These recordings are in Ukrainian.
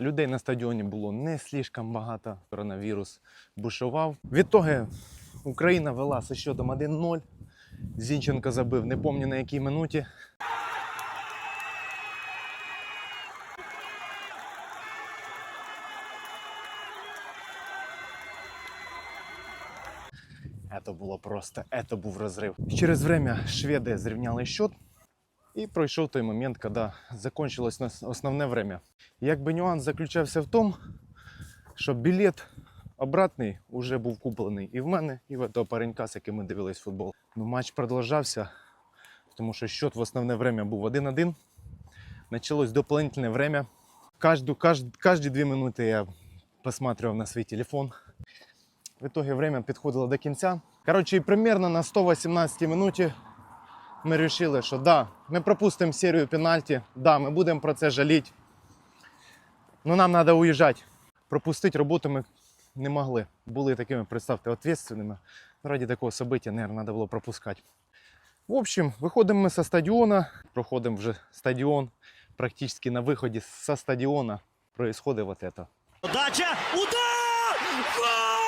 Людей на стадіоні було не слишком багато. Коронавірус бушував. Відтоги Україна вела зі счетом 1-0. Зінченко забив, не пам'ятаю на якій минуті. Это було просто, это був розрив. Через время шведи зрівняли счет. І пройшов той момент, коли закончилось нас- основне время. Якби нюанс заключався в тому, що білет обратний вже був куплений і в мене, і в того паренька, з яким ми дивились футбол. Ну, матч продовжався, тому що счет в основне время був 1-1. Началось дополнительне время. Кажду, кажд, кожні дві минути я посматривав на свій телефон. В итоге время підходило до кінця. Коротше, і примерно на 118 минуті ми вирішили, що да, ми пропустимо серію пенальті, да, ми будемо про це жаліти. Ну нам треба уїжджати. Пропустити роботу ми не могли. Були такими, представте, відповідальними. Раді такого события, наверное, треба було пропускати. В общем, виходимо ми со стадіона, проходимо вже стадіон. Практично на виході со стадіона происходит вот это. Подача! Удар! Гол!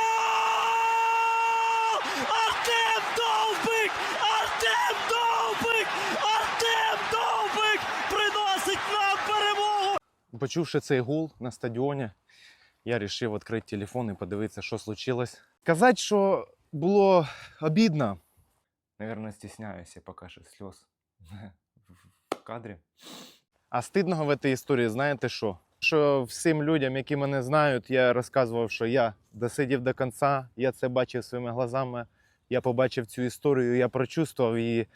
Артем Довбик! Артем Довбик! Артем Довбик приносить нам перемогу! Почувши цей гул на стадіоні, я вирішив відкрити телефон і подивитися, що случилось. Казати, що було обідно. Наверное, стісняюся поки що сльоз в кадрі. А стидного в цій історії, знаєте що? Що всім людям, які мене знають, я розказував, що я досидів до кінця, я це бачив своїми глазами, я побачив цю історію, я прочувствував її.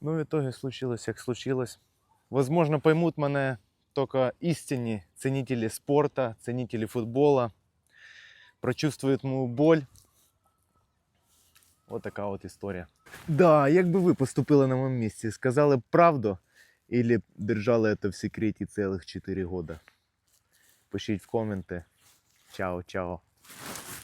Ну, в итоге случилось, як случилось. Возможно, поймут мене только истинные ценители спорта, ценители футбола, прочувствуют мою боль. Вот така от історія. Да, як би ви поступили на моєму місці? Сказали правду или держали це в секреті цілих 4 года? Пишіть в коменти. Чао, чао.